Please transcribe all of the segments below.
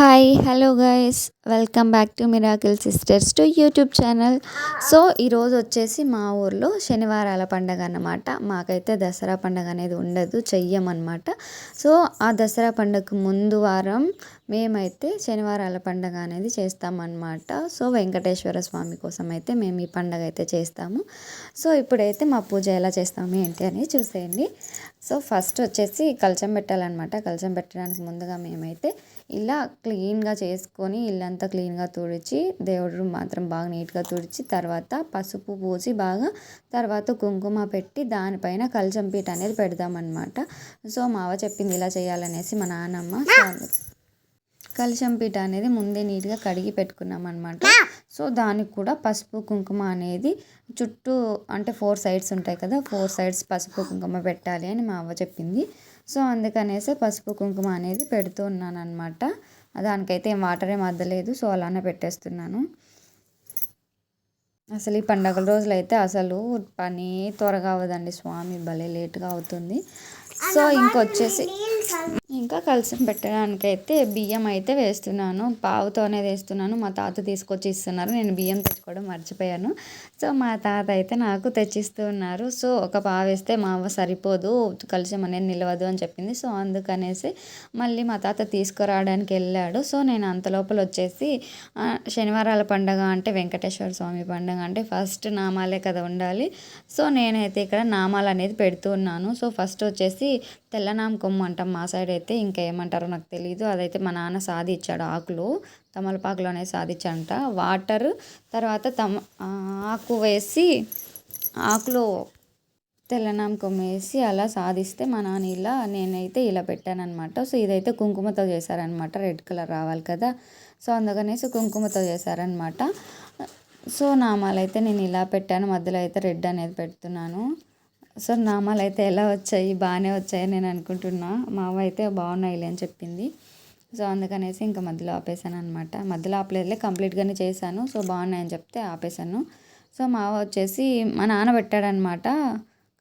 Hi hello guys welcome back to Miracle Sisters to YouTube channel so ఈరోజు వచ్చేసి మా ఊర్లో శనివారాల పండగ అన్నమాట. మాకైతే దసరా పండగ అనేది ఉండదు చెయ్యమన్నమాట. సో ఆ దసరా పండగకు ముందు వారం మేమైతే శనివారాల పండగ అనేది చేస్తామన్నమాట. సో వెంకటేశ్వర స్వామి కోసం అయితే మేము ఈ పండగ అయితే చేస్తాము. సో ఇప్పుడైతే మా పూజ ఎలా చేస్తాము ఏంటి అనేది చూసేయండి. సో ఫస్ట్ వచ్చేసి కలచం పెట్టాలన్నమాట. కలచం పెట్టడానికి ముందుగా మేమైతే ఇలా క్లీన్గా చేసుకొని ఇల్లంతా క్లీన్గా తుడిచి దేవుడు మాత్రం బాగా నీట్గా తుడిచి తర్వాత పసుపు పూసి బాగా తర్వాత కుంకుమ పెట్టి దానిపైన కలచం పీట అనేది పెడదామన్నమాట. సో మావ చెప్పింది ఇలా చేయాలనేసి మా నాన్నమ్మ కలశం పీట అనేది ముందే నీట్గా కడిగి పెట్టుకున్నాం అనమాట సో దానికి కూడా పసుపు కుంకుమ అనేది చుట్టూ అంటే ఫోర్ సైడ్స్ ఉంటాయి కదా ఫోర్ సైడ్స్ పసుపు కుంకుమ పెట్టాలి అని మా అవ్వ చెప్పింది. సో అందుకనేసి పసుపు కుంకుమ అనేది పెడుతూ ఉన్నాను అనమాట దానికైతే ఏం వాటర్ ఏం అద్దలేదు సో అలానే పెట్టేస్తున్నాను. అసలు ఈ పండగల రోజులు అయితే అసలు పని త్వరగా అవ్వదండి స్వామి భలే లేట్గా అవుతుంది. సో ఇంకొచ్చేసి ఇంకా కలసం పెట్టడానికి అయితే బియ్యం అయితే వేస్తున్నాను. పావుతోనే వేస్తున్నాను. మా తాత తీసుకొచ్చి ఇస్తున్నారు. నేను బియ్యం తెచ్చుకోవడం మర్చిపోయాను. సో మా తాత అయితే నాకు తెచ్చిస్తున్నారు సో ఒక పావు వేస్తే మా అవ్వ సరిపోదు. కలసం అనేది నిలవదు అని చెప్పింది. సో అందుకనేసి మళ్ళీ మా తాత తీసుకురావడానికి వెళ్ళాడు. సో నేను అంత లోపల వచ్చేసి శనివారాల పండగ అంటే వెంకటేశ్వర స్వామి పండగ అంటే ఫస్ట్ నామాలే కదా ఉండాలి. సో నేనైతే ఇక్కడ నామాలు అనేది పెడుతూ ఉన్నాను. సో ఫస్ట్ వచ్చేసి తెల్లనామ కొమ్మ అంటాం మా సైడ్. అయితే ఇంకా ఏమంటారో నాకు తెలియదు అదైతే మా నాన్న సాది ఇచ్చాడు ఆకులు తమలపాకులోనే సాధించంట. వాటర్ తర్వాత తమ ఆకు వేసి ఆకులో తెల్లనామ వేసి అలా సాధిస్తే మా నాన్న ఇలా నేనైతే ఇలా పెట్టానమాట సో ఇదైతే కుంకుమతో చేశారనమాట రెడ్ కలర్ రావాలి కదా. సో అందుకనేసి కుంకుమతో చేశారనమాట సో నామాలైతే నేను ఇలా పెట్టాను. మధ్యలో అయితే రెడ్ అనేది పెడుతున్నాను. సో నామాలు అయితే ఎలా వచ్చాయి? బాగానే వచ్చాయి నేను అనుకుంటున్నా. మా అయితే బాగున్నాయిలే అని చెప్పింది. సో అందుకనేసి ఇంకా మధ్యలో ఆపేసాను అనమాట మధ్యలో ఆపలేదులే కంప్లీట్గానే చేశాను. సో బాగున్నాయని చెప్తే ఆపేసాను సో మా అవ్వ వచ్చేసి మా నాన్న పెట్టాడనమాట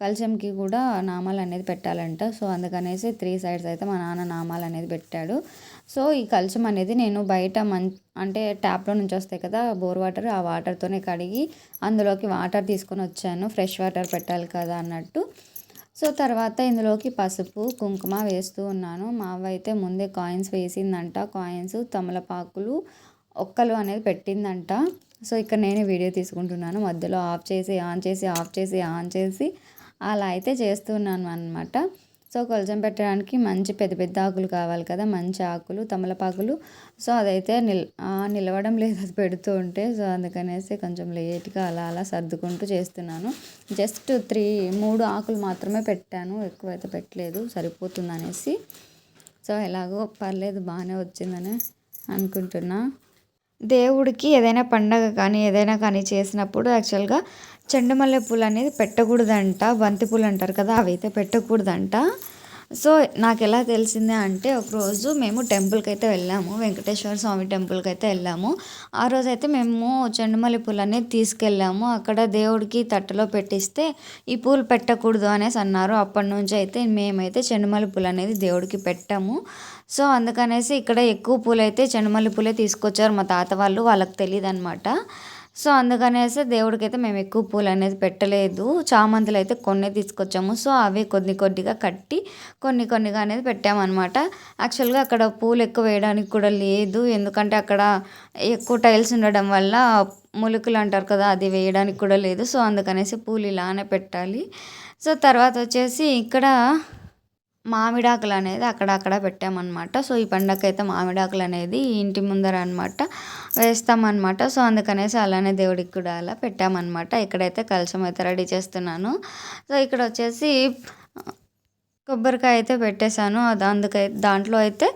కలశంకి కూడా నామాలు అనేది పెట్టాలంట. సో అందుకనేసి త్రీ సైడ్స్ అయితే మా నాన్న నామాలు అనేది పెట్టాడు. సో ఈ కలశం అనేది నేను బయట మం అంటే ట్యాప్లో నుంచి వస్తాయి కదా బోర్ వాటర్ ఆ వాటర్తోనే కడిగి అందులోకి వాటర్ తీసుకొని వచ్చాను. ఫ్రెష్ వాటర్ పెట్టాలి కదా అన్నట్టు. సో తర్వాత ఇందులోకి పసుపు కుంకుమ వేస్తూ ఉన్నాను. మా అవ్వ అయితే ముందే కాయిన్స్ వేసిందంట. కాయిన్స్ తమలపాకులు ఒక్కలు అనేది పెట్టిందంట. సో ఇక్కడ నేను వీడియో తీసుకుంటున్నాను. మధ్యలో ఆఫ్ చేసి ఆన్ చేసి ఆఫ్ చేసి ఆన్ చేసి అలా అయితే చేస్తున్నాను అనమాట సో కొలచం పెట్టడానికి మంచి పెద్ద పెద్ద ఆకులు కావాలి కదా మంచి ఆకులు తమలపాకులు. సో అదైతే నిల్ నిలవడం లేదు అది పెడుతూ ఉంటే. సో అందుకనేసి కొంచెం లేట్గా అలా అలా సర్దుకుంటూ చేస్తున్నాను. జస్ట్ త్రీ మూడు ఆకులు మాత్రమే పెట్టాను ఎక్కువ అయితే పెట్టలేదు సరిపోతుంది అనేసి సో ఎలాగో పర్లేదు బాగానే వచ్చిందని అనుకుంటున్నా. దేవుడికి ఏదైనా పండగ కానీ ఏదైనా కానీ చేసినప్పుడు యాక్చువల్గా చెండుమల్లె పూలు అనేది పెట్టకూడదంట బంతి పూలు అంటారు కదా అవైతే పెట్టకూడదంట. సో నాకు ఎలా తెలిసిందే అంటే ఒకరోజు మేము టెంపుల్కి అయితే వెళ్ళాము వెంకటేశ్వర స్వామి టెంపుల్కి అయితే వెళ్ళాము. ఆ రోజు అయితే మేము చెండుమల్లి పూలు అనేది తీసుకెళ్ళాము. అక్కడ దేవుడికి తట్టలో పెట్టిస్తే ఈ పూలు పెట్టకూడదు అనేసి అన్నారు. అప్పటి నుంచి అయితే మేమైతే చెండుమల్లి పూలు అనేది దేవుడికి పెట్టాము. సో అందుకనేసి ఇక్కడ ఎక్కువ పూలు అయితే చెండుమల్లి పూలే తీసుకొచ్చారు మా తాత వాళ్ళు వాళ్ళకి తెలియదు అనమాట సో అందుకనేసి దేవుడికైతే మేము ఎక్కువ పూలు అనేది పెట్టలేదు. చామంతులు అయితే కొన్ని తీసుకొచ్చాము. సో అవి కొద్ది కొద్దిగా కట్టి కొన్ని కొన్నిగా అనేది పెట్టామన్నమాట. యాక్చువల్గా అక్కడ పూలు ఎక్కువ వేయడానికి కూడా లేదు. ఎందుకంటే అక్కడ ఎక్కువ టైల్స్ ఉండడం వల్ల ములుకులు అంటారు కదా అది వేయడానికి కూడా లేదు. సో అందుకనేసి పూలు ఇలానే పెట్టాలి. సో తర్వాత వచ్చేసి ఇక్కడ మామిడాకులు అనేది అక్కడక్కడ పెట్టామన్నమాట. సో ఈ పండగ అయితే మామిడాకులు అనేది ఇంటి ముందర అనమాట వేస్తామన్నమాట. సో అందుకనేసి అలానే దేవుడికి కూడా అలా పెట్టామన్నమాట. ఇక్కడైతే కలశం అయితే రెడీ చేస్తున్నాను. సో ఇక్కడ వచ్చేసి కొబ్బరికాయ అయితే పెట్టేశాను. అది అందుకై దాంట్లో అయితే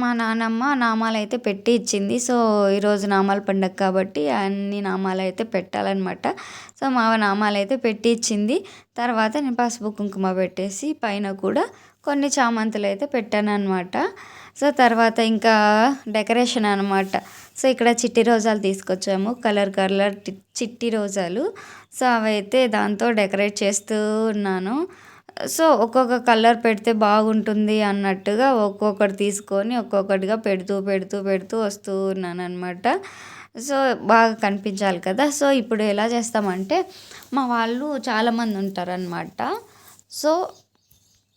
మా నానమ్మ నామాలు అయితే పెట్టి ఇచ్చింది. సో ఈరోజు నామాల పండగ కాబట్టి అన్ని నామాలు అయితే పెట్టాలన్నమాట. సో మా నామాలు అయితే పెట్టి ఇచ్చింది. తర్వాత నేను పసుపు కుంకుమ పెట్టేసి పైన కూడా కొన్ని చామంతులు అయితే పెట్టాను అనమాట సో తర్వాత ఇంకా డెకరేషన్ అనమాట సో ఇక్కడ చిట్టి రోజాలు తీసుకొచ్చాము. కలర్ కలర్ చిట్టి రోజాలు. సో అవైతే దాంతో డెకరేట్ చేస్తూ ఉన్నాను. సో ఒక్కొక్క కలర్ పెడితే బాగుంటుంది అన్నట్టుగా ఒక్కొక్కటి తీసుకొని ఒక్కొక్కటిగా పెడుతూ పెడుతూ పెడుతూ వస్తూ ఉన్నాను అనమాట సో బాగా కనిపించాలి కదా. సో ఇప్పుడు ఎలా చేస్తామంటే మా వాళ్ళు చాలామంది ఉంటారనమాట సో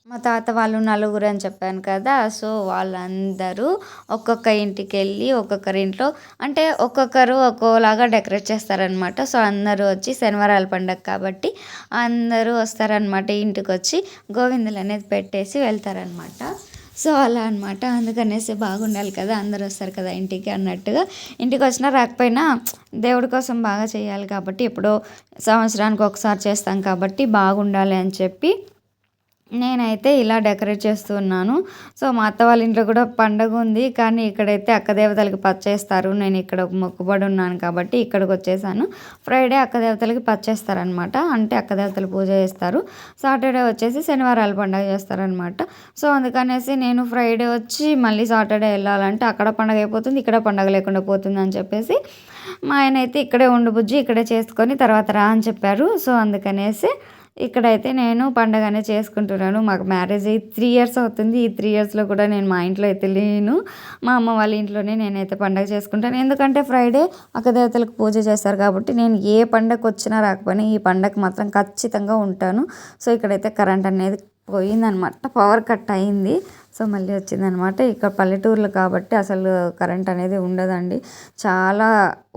మా తాత వాళ్ళు నలుగురు అని చెప్పాను కదా సో వాళ్ళందరూ ఒక్కొక్క ఇంటికి వెళ్ళి ఒక్కొక్కరి ఇంట్లో అంటే ఒక్కొక్కరు ఒక్కోలాగా డెకరేట్ చేస్తారనమాట సో అందరూ వచ్చి శనివారాల పండగ కాబట్టి అందరూ వస్తారనమాట ఇంటికి వచ్చి గోవిందులు అనేది పెట్టేసి వెళ్తారనమాట సో అలా అనమాట అందుకనేసి బాగుండాలి కదా అందరూ వస్తారు కదా ఇంటికి అన్నట్టుగా. ఇంటికి వచ్చినా రాకపోయినా దేవుడి కోసం బాగా చేయాలి కాబట్టి ఎప్పుడో సంవత్సరానికి ఒకసారి చేస్తాం కాబట్టి బాగుండాలి అని చెప్పి నేనైతే ఇలా డెకరేట్ చేస్తూ ఉన్నాను సో మా అత్త వాళ్ళ ఇంట్లో కూడా పండగ ఉంది. కానీ ఇక్కడైతే అక్క దేవతలకి పచ్చేస్తారు. నేను ఇక్కడ మొక్కుబడి ఉన్నాను కాబట్టి ఇక్కడికి వచ్చేసాను. ఫ్రైడే అక్క దేవతలకి పచ్చేస్తారనమాట అంటే అక్క దేవతలు పూజ చేస్తారు. సాటర్డే వచ్చేసి శనివారాలు పండగ చేస్తారనమాట సో అందుకనేసి నేను ఫ్రైడే వచ్చి మళ్ళీ సాటర్డే వెళ్ళాలంటే అక్కడ పండగ అయిపోతుంది ఇక్కడ పండగ లేకుండా పోతుంది అని చెప్పేసి మా ఆయన అయితే ఇక్కడే ఉండు బుజ్జి ఇక్కడే చేసుకొని తర్వాత రా అని చెప్పారు. సో అందుకనేసి ఇక్కడైతే నేను పండగనే చేసుకుంటున్నాను. మాకు మ్యారేజ్ అయ్యి త్రీ ఇయర్స్ అవుతుంది. ఈ త్రీ ఇయర్స్లో కూడా నేను మా ఇంట్లో అయితే లేను. మా అమ్మ వాళ్ళ ఇంట్లోనే నేనైతే పండగ చేసుకుంటాను. ఎందుకంటే ఫ్రైడే అక్కదేవతలకు పూజ చేస్తారు కాబట్టి నేను ఏ పండగ వచ్చినా రాకపోయినా ఈ పండగ మాత్రం ఖచ్చితంగా ఉంటాను. సో ఇక్కడైతే కరెంట్ అనేది పోయిందనమాట. పవర్ కట్ అయింది. సో మళ్ళీ వచ్చిందనమాట. ఇక్కడ పల్లెటూర్లు కాబట్టి అసలు కరెంట్ అనేది ఉండదండి. చాలా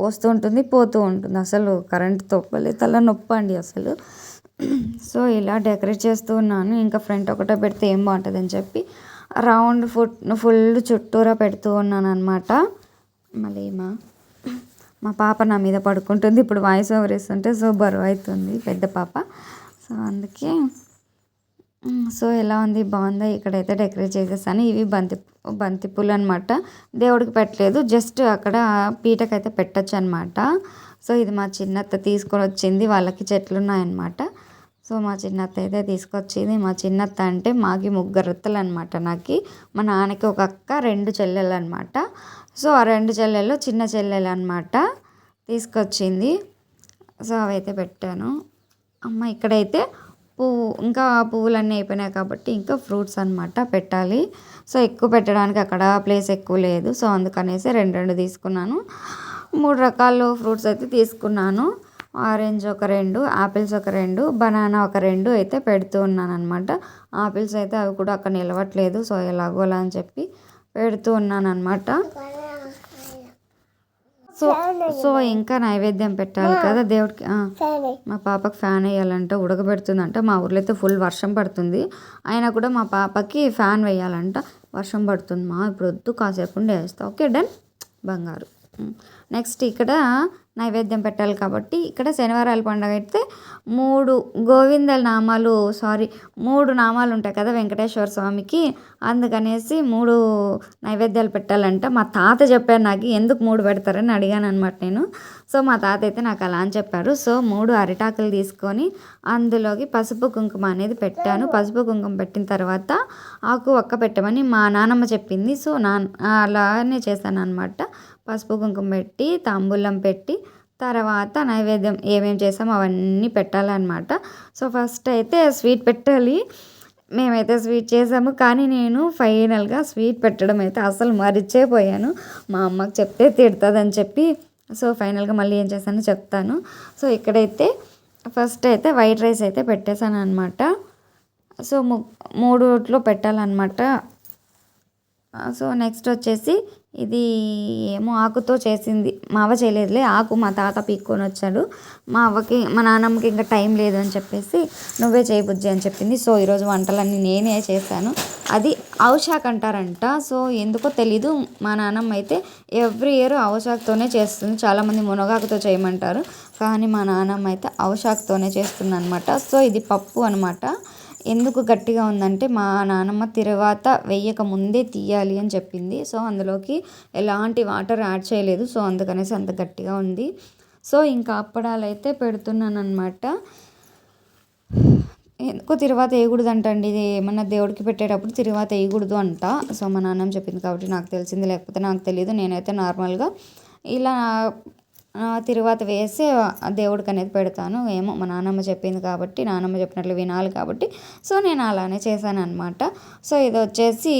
వస్తూ ఉంటుంది పోతూ ఉంటుంది. అసలు కరెంట్ తొప్పలే తల నొప్పి అండి అసలు. సో ఇలా డెకరేట్ చేస్తూ ఉన్నాను. ఇంకా ఫ్రంట్ ఒకటే పెడితే ఏం బాగుంటుంది అని చెప్పి రౌండ్ ఫుట్ ఫుల్ చుట్టూరా పెడుతూ ఉన్నాను అనమాట మళ్ళీ మా మా పాప నా మీద పడుకుంటుంది. ఇప్పుడు వాయిస్ ఓవర్ ఇస్తుంటే సో బరువు అవుతుంది పెద్ద పాప. సో అందుకే సో ఎలా ఉంది? బాగుందా? ఇక్కడైతే డెకరేట్ చేసేసాను. ఇవి బంతి బంతి పూలు అనమాట దేవుడికి పెట్టలేదు. జస్ట్ అక్కడ పీటకైతే పెట్టచ్చు అనమాట సో ఇది మా చిన్నత్త తీసుకొని వచ్చింది. వాళ్ళకి చెట్లు ఉన్నాయన్నమాట సో మా చిన్నత్త అయితే తీసుకొచ్చింది. మా చిన్నత్త అంటే మాకి ముగ్గురు అత్తలు అనమాట నాకు. మా నాన్నకి ఒక అక్క రెండు చెల్లెలు అనమాట సో ఆ రెండు చెల్లెలు చిన్న చెల్లెలు అనమాట తీసుకొచ్చింది. సో అవైతే పెట్టాను. అమ్మ ఇక్కడైతే పువ్వు ఇంకా పువ్వులన్నీ అయిపోయినాయి కాబట్టి ఇంకా ఫ్రూట్స్ అనమాట పెట్టాలి. సో ఎక్కువ పెట్టడానికి అక్కడ ప్లేస్ ఎక్కువ లేదు. సో అందుకనేసి రెండు రెండు తీసుకున్నాను. మూడు రకాల ఫ్రూట్స్ అయితే తీసుకున్నాను. ఆరెంజ్ ఒక రెండు ఆపిల్స్ ఒక రెండు బనానా ఒక రెండు అయితే పెడుతూ ఉన్నాను అనమాట ఆపిల్స్ అయితే అవి కూడా అక్కడ నిలవట్లేదు సో ఎలాగోలా అని చెప్పి పెడుతూ ఉన్నాను అనమాట సో సో ఇంకా నైవేద్యం పెట్టాలి కదా దేవుడికి? మా పాపకి ఫ్యాన్ వేయాలంట ఉడకబెడుతుందంట. మా ఊర్లో అయితే ఫుల్ వర్షం పడుతుంది. అయినా కూడా మా పాపకి ఫ్యాన్ వేయాలంట. వర్షం పడుతుంది మా ఇప్పుడు వద్దు కాసేపు ఉండి వేస్తా. Okay done. బంగారు. నెక్స్ట్ ఇక్కడ నైవేద్యం పెట్టాలి కాబట్టి ఇక్కడ శనివారాల పండుగ అయితే మూడు గోవిందల నామాలు సారీ మూడు నామాలు ఉంటాయి కదా వెంకటేశ్వర స్వామికి. అందుకనేసి మూడు నైవేద్యాలు పెట్టాలంట. మా తాత చెప్పారు నాకు ఎందుకు మూడు పెడతారని అడిగాను అనమాట నేను. సో మా తాత అయితే నాకు అలా అని చెప్పారు. సో మూడు అరిటాకులు తీసుకొని అందులోకి పసుపు కుంకుమ అనేది పెట్టాను. పసుపు కుంకుమ పెట్టిన తర్వాత ఆకు ఒక్క పెట్టమని మా నానమ్మ చెప్పింది. సో నా అలానే చేశాను అనమాట పసుపు కుంకుమ పెట్టి తాంబూలం పెట్టి తర్వాత నైవేద్యం ఏమేమి చేసామో అవన్నీ పెట్టాలన్నమాట. సో ఫస్ట్ అయితే స్వీట్ పెట్టాలి. మేమైతే స్వీట్ చేసాము. కానీ నేను ఫైనల్గా స్వీట్ పెట్టడం అయితే అసలు మరిచేపోయాను. మా అమ్మకి చెప్తే తిడుతుందని చెప్పి సో ఫైనల్గా మళ్ళీ ఏం చేశానో చెప్తాను. సో ఇక్కడైతే ఫస్ట్ అయితే వైట్ రైస్ అయితే పెట్టేశాను అనమాట సో మూడుట్లో పెట్టాలన్నమాట. సో నెక్స్ట్ వచ్చేసి ఇది ఏమో ఆకుతో చేసింది. మా అవ్వ చేయలేదులే ఆకు మా తాత పీక్కొని వచ్చాడు. మా అవ్వకి మా నాన్నమ్మకి ఇంకా టైం లేదు అని చెప్పేసి నువ్వే చేయబుజ్జి అని చెప్పింది. సో ఈరోజు వంటలన్నీ నేనే చేశాను. అది ఔషాక్ అంటారంట. సో ఎందుకో తెలీదు మా నాన్నమ్మ అయితే ఎవ్రీ ఇయర్ ఔషాక్తోనే చేస్తుంది. చాలామంది మునగాకుతో చేయమంటారు. కానీ మా నాన్నమ్మ అయితే ఔషాక్తోనే చేస్తుంది అనమాట సో ఇది పప్పు అనమాట ఎందుకు గట్టిగా ఉందంటే మా నానమ్మ తర్వాత వేయక ముందే తీయాలి అని చెప్పింది. సో అందులోకి ఎలాంటి వాటర్ యాడ్ చేయలేదు. సో అందుకనేసి అంత గట్టిగా ఉంది. సో ఇంకా అప్పడాలు అయితే పెడుతున్నాను అనమాట ఎందుకు తిరువాత వేయకూడదు అంటండి ఇది ఏమన్నా దేవుడికి పెట్టేటప్పుడు తిరువాత వేయకూడదు అంట. సో మా నాన్నమ్మ చెప్పింది కాబట్టి నాకు తెలిసింది. లేకపోతే నాకు తెలియదు నేనైతే నార్మల్గా ఇలా తిరువాత వేసి దేవుడికి అనేది పెడతాను. ఏమో మా నాన్నమ్మ చెప్పింది కాబట్టి నానమ్మ చెప్పినట్లు వినాలి కాబట్టి. సో నేను అలానే చేశాను అనమాట సో ఇది వచ్చేసి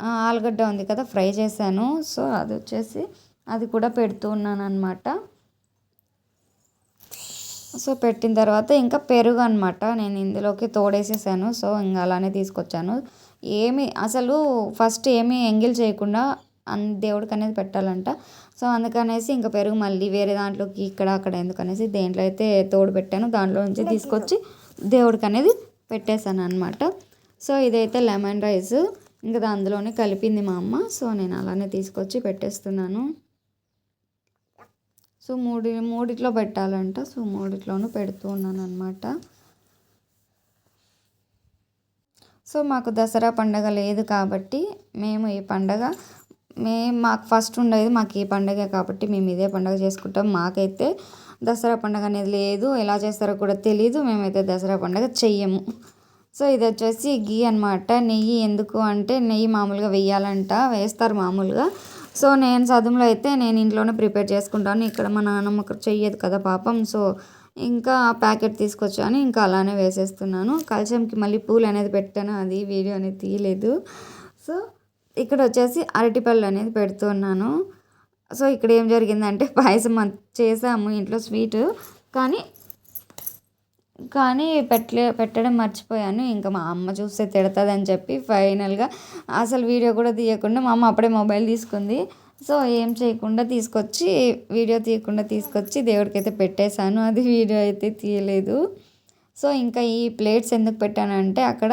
ఆలుగడ్డ ఉంది కదా ఫ్రై చేశాను. సో అది వచ్చేసి అది కూడా పెడుతూ ఉన్నాను అనమాట సో పెట్టిన తర్వాత ఇంకా పెరుగు అనమాట నేను ఇందులోకి తోడేసేసాను. సో ఇంకా అలానే తీసుకొచ్చాను. ఏమి అసలు ఫస్ట్ ఏమీ ఎంగిల్ చేయకుండా అన్ దేవుడికి అనేది పెట్టాలంట. సో అందుకనేసి ఇంకా పెరుగు మళ్ళీ వేరే దాంట్లోకి ఇక్కడ అక్కడ ఎందుకనేసి దేంట్లో అయితే తోడు పెట్టాను దాంట్లో నుంచి తీసుకొచ్చి దేవుడికి అనేది పెట్టేశాను అనమాట సో ఇదైతే లెమన్ రైస్. ఇంకా అందులోనే కలిపింది మా అమ్మ. సో నేను అలానే తీసుకొచ్చి పెట్టేస్తున్నాను. సో మూడి మూడిట్లో పెట్టాలంట. సో మూడిట్లోనూ పెడుతూ ఉన్నాను అనమాట సో మాకు దసరా పండగ లేదు కాబట్టి మేము ఈ పండగ మేము మాకు ఫస్ట్ ఉండేది మాకు ఈ పండగే కాబట్టి మేము ఇదే పండగ చేసుకుంటాం. మాకైతే దసరా పండగ అనేది లేదు. ఎలా చేస్తారో కూడా తెలీదు. మేమైతే దసరా పండగ చెయ్యము. సో ఇది వచ్చేసి గీ అనమాట నెయ్యి ఎందుకు అంటే నెయ్యి మామూలుగా వెయ్యాలంట. వేస్తారు మామూలుగా. సో నేను చదువులో అయితే నేను ఇంట్లోనే ప్రిపేర్ చేసుకుంటాను. ఇక్కడ మా నాన్నమ్మ చెయ్యదు కదా పాపం. సో ఇంకా ప్యాకెట్ తీసుకొచ్చాను. ఇంకా అలానే వేసేస్తున్నాను. కలశంకి మళ్ళీ పూలు అనేది పెట్టాను. అది వీడియో అనేది తీయలేదు. సో ఇక్కడ వచ్చేసి అరటిపళ్ళు అనేది పెడుతున్నాను. సో ఇక్కడ ఏం జరిగిందంటే పాయసం చేసాము ఇంట్లో స్వీట్. కానీ కానీ పెట్టలే పెట్టడం మర్చిపోయాను. ఇంకా మా అమ్మ చూస్తే తిడతదని చెప్పి ఫైనల్గా అసలు వీడియో కూడా తీయకుండా మా అమ్మ అప్పుడే మొబైల్ తీసుకుంది. సో ఏం చేయకుండా తీసుకొచ్చి వీడియో తీయకుండా తీసుకొచ్చి దేవుడికైతే పెట్టేశాను. అది వీడియో అయితే తీయలేదు. సో ఇంకా ఈ ప్లేట్స్ ఎందుకు పెట్టానంటే అక్కడ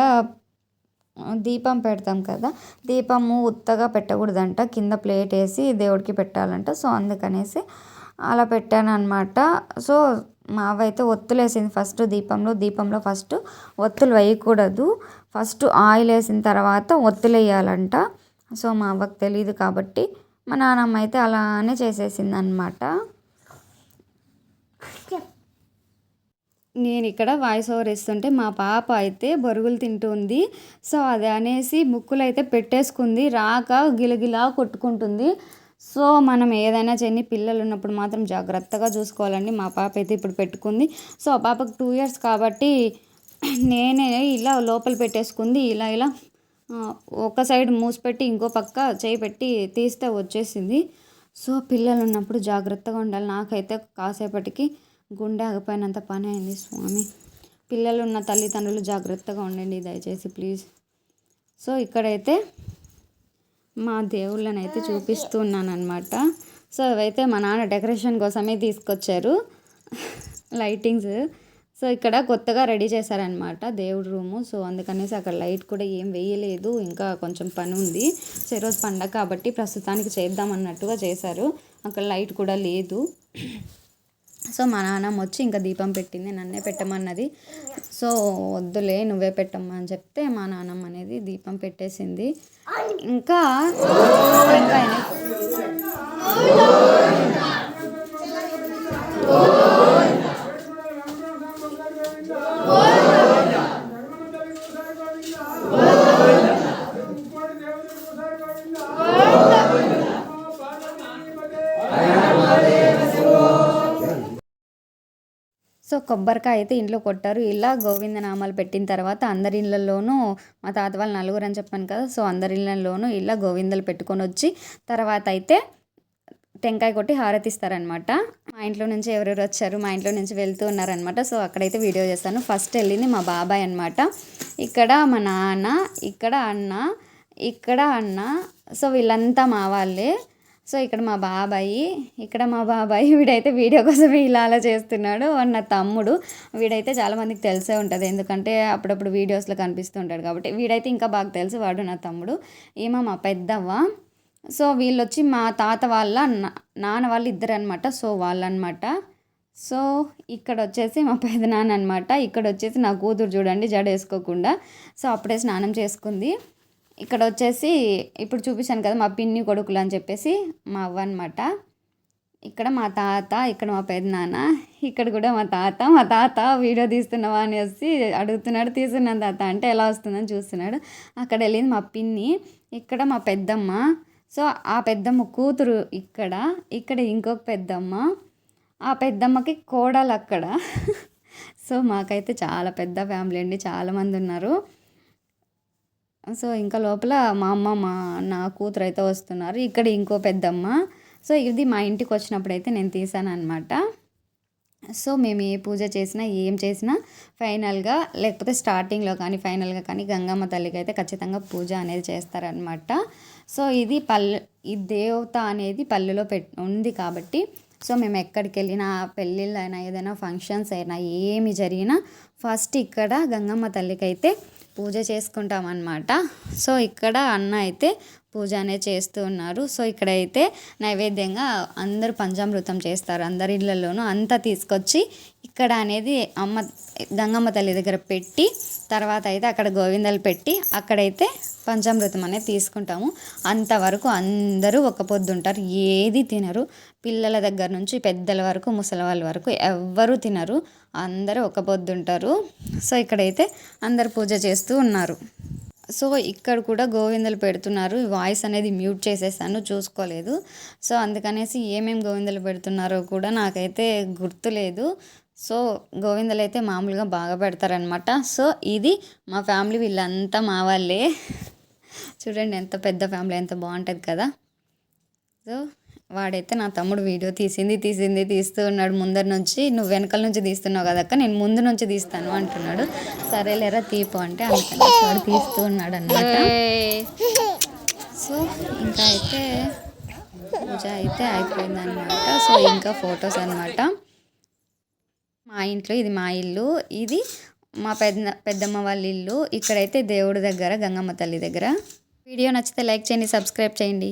దీపం పెడతాం కదా దీపము ఉత్తగా పెట్టకూడదంట కింద ప్లేట్ వేసి దేవుడికి పెట్టాలంట. సో అందుకనేసి అలా పెట్టాను అనమాట సో మా అవ్వ అయితే ఒత్తులు వేసింది ఫస్ట్ దీపంలో దీపంలో ఫస్ట్ ఒత్తులు వేయకూడదు. ఫస్ట్ ఆయిల్ వేసిన తర్వాత ఒత్తులు వేయాలంట. సో మా అవ్వకు తెలియదు కాబట్టి మా నాన్నమ్మ అయితే అలానే చేసేసింది అనమాట నేను ఇక్కడ వాయిస్ ఓవర్ ఇస్తుంటే మా పాప అయితే బొరుగులు తింటుంది. సో అది అనేసి ముక్కులు అయితే పెట్టేసుకుంది. రాక గిలగిలా కొట్టుకుంటుంది. సో మనం ఏదైనా చేయని పిల్లలు ఉన్నప్పుడు మాత్రం జాగ్రత్తగా చూసుకోవాలండి. మా పాప అయితే ఇప్పుడు పెట్టుకుంది. సో ఆ పాపకు టూ ఇయర్స్ కాబట్టి నేనే ఇలా లోపల పెట్టేసుకుంది. ఇలా ఇలా ఒక సైడ్ మూసిపెట్టి ఇంకో పక్క చేయి పెట్టి తీస్తే వచ్చేసింది. సో పిల్లలు ఉన్నప్పుడు జాగ్రత్తగా ఉండాలి. నాకైతే కాసేపటికి గుండె ఆగిపోయినంత పని అయింది స్వామి. పిల్లలు ఉన్న తల్లిదండ్రులు జాగ్రత్తగా ఉండండి దయచేసి ప్లీజ్. సో ఇక్కడైతే మా దేవుళ్ళని అయితే చూపిస్తూ ఉన్నాను సో అవైతే మా నాన్న డెకరేషన్ కోసమే తీసుకొచ్చారు. లైటింగ్స్. సో ఇక్కడ కొత్తగా రెడీ చేశారనమాట దేవుడి రూము. సో అందుకనేసి అక్కడ లైట్ కూడా ఏం వేయలేదు. ఇంకా కొంచెం పని ఉంది. సో ఈరోజు పండగ కాబట్టి ప్రస్తుతానికి చేద్దాం అన్నట్టుగా చేశారు. అక్కడ లైట్ కూడా లేదు. సో మా నాన్నమ్మ వచ్చి ఇంకా దీపం పెట్టింది నన్నే పెట్టమన్నది. సో వద్దులే నువ్వే పెట్టమ్మా అని చెప్తే మా నాన్నమ్మ అనేది దీపం పెట్టేసింది. ఇంకా ఇంకా సో కొబ్బరికాయ అయితే ఇంట్లో కొట్టారు. ఇలా గోవింద నామాలు పెట్టిన తర్వాత అందరి ఇళ్ళల్లోనూ మా తాత వాళ్ళు నలుగురు అని చెప్పాను కదా సో అందరి ఇళ్ళల్లోనూ ఇలా గోవిందలు పెట్టుకొని వచ్చి తర్వాత అయితే టెంకాయ కొట్టి హారతిస్తారనమాట మా ఇంట్లో నుంచి ఎవరెవరు వచ్చారు మా ఇంట్లో నుంచి వెళ్తూ ఉన్నారనమాట సో అక్కడైతే వీడియో చేస్తాను. ఫస్ట్ వెళ్ళింది మా బాబాయ్ అనమాట ఇక్కడ మా నాన్న ఇక్కడ అన్న ఇక్కడ అన్న సో వీళ్ళంతా మా వాళ్ళే. సో ఇక్కడ మా బాబాయి ఇక్కడ మా బాబాయి వీడైతే వీడియో కోసం ఇలా అలా చేస్తున్నాడు నా తమ్ముడు. వీడైతే చాలామందికి తెలిసే ఉంటుంది. ఎందుకంటే అప్పుడప్పుడు వీడియోస్లో కనిపిస్తుంటాడు కాబట్టి వీడైతే ఇంకా బాగా తెలుసు వాడు నా తమ్ముడు. ఏమో మా పెద్దవ్వ. సో వీళ్ళు వచ్చి మా తాత వాళ్ళ నాన్న వాళ్ళు ఇద్దరు అనమాట సో వాళ్ళనమాట సో ఇక్కడ వచ్చేసి మా పెదనాన్న అనమాట ఇక్కడ వచ్చేసి నా కూతురు చూడండి జడ వేసుకోకుండా. సో అప్పుడే స్నానం చేసుకుంది. ఇక్కడ వచ్చేసి ఇప్పుడు చూపించాను కదా మా పిన్ని కొడుకులు అని చెప్పేసి మా అవ్వ అనమాట ఇక్కడ మా తాత ఇక్కడ మా పెద్దనాన్న ఇక్కడ కూడా మా తాత మా తాత వీడియో తీస్తున్నావా అనేసి అడుగుతున్నాడు తీస్తున్నాను తాత అంటే ఎలా వస్తుందని చూస్తున్నాడు. అక్కడ వెళ్ళింది మా పిన్ని ఇక్కడ మా పెద్దమ్మ. సో ఆ పెద్దమ్మ కూతురు ఇక్కడ ఇక్కడ ఇంకొక పెద్దమ్మ. ఆ పెద్దమ్మకి కోడలు అక్కడ. సో మాకైతే చాలా పెద్ద ఫ్యామిలీ అండి చాలామంది ఉన్నారు. సో ఇంకా లోపల మా అమ్మ మా నా కూతురు అయితే వస్తున్నారు. ఇక్కడ ఇంకో పెద్దమ్మ. సో ఇది మా ఇంటికి వచ్చినప్పుడు అయితే నేను తీసాను అనమాట సో మేము ఏ పూజ చేసినా ఏం చేసినా ఫైనల్గా లేకపోతే స్టార్టింగ్లో కానీ ఫైనల్గా కానీ గంగమ్మ తల్లికి అయితే ఖచ్చితంగా పూజ అనేది చేస్తారనమాట సో ఇది పల్లె ఈ దేవత అనేది పల్లెలో పెట్ ఉంది కాబట్టి సో మేము ఎక్కడికి వెళ్ళినా పెళ్ళిళ్ళు అయినా ఏదైనా ఫంక్షన్స్ అయినా ఏమి జరిగినా ఫస్ట్ ఇక్కడ గంగమ్మ తల్లికి అయితే పూజ చేసుకుంటాం అన్నమాట సో ఇక్కడ అన్న అయితే పూజ అనేది చేస్తూ ఉన్నారు. సో ఇక్కడైతే నైవేద్యంగా అందరూ పంచామృతం చేస్తారు. అందరి ఇళ్ళల్లోనూ అంతా తీసుకొచ్చి ఇక్కడ అనేది అమ్మ గంగమ్మ తల్లి దగ్గర పెట్టి తర్వాత అయితే అక్కడ గోవిందలు పెట్టి అక్కడైతే పంచామృతం అనేది తీసుకుంటాము. అంతవరకు అందరూ ఒక పొద్దుంటారు ఏది తినరు. పిల్లల దగ్గర నుంచి పెద్దల వరకు ముసలి వాళ్ళ వరకు ఎవ్వరూ తినరు. అందరూ ఒక పొద్దుంటారు సో ఇక్కడైతే అందరు పూజ చేస్తూ ఉన్నారు. సో ఇక్కడ కూడా గోవిందలు పెడుతున్నారు. వాయిస్ అనేది మ్యూట్ చేసేసాను చూసుకోలేదు. సో అందుకనేసి ఏమేమి గోవిందలు పెడుతున్నారో కూడా నాకైతే గుర్తులేదు. సో గోవిందలు అయితే మామూలుగా బాగా పెడతారనమాట సో ఇది మా ఫ్యామిలీ వీళ్ళంతా మా వాళ్ళే. చూడండి ఎంత పెద్ద ఫ్యామిలీ ఎంత బాగుంటుంది కదా. సో వాడైతే నా తమ్ముడు వీడియో తీసింది తీసింది తీస్తూ ఉన్నాడు. ముందర నుంచి నువ్వు వెనకాల నుంచి తీస్తున్నావు కదక్క నేను ముందు నుంచి తీస్తాను అంటున్నాడు. సరేలేరా తీపు అంటే అందుకని వాడు తీస్తూ ఉన్నాడు అన్నమాట. సో ఇంకా అయితే పూజ అయితే అయిపోయింది అనమాట సో ఇంకా ఫొటోస్ అనమాట మా ఇంట్లో ఇది మా ఇల్లు. ఇది మా పెద్ద పెద్దమ్మ వాళ్ళ ఇల్లు. ఇక్కడైతే దేవుడి దగ్గర గంగమ్మ తల్లి దగ్గర. వీడియో నచ్చితే లైక్ చేయండి సబ్స్క్రైబ్ చేయండి.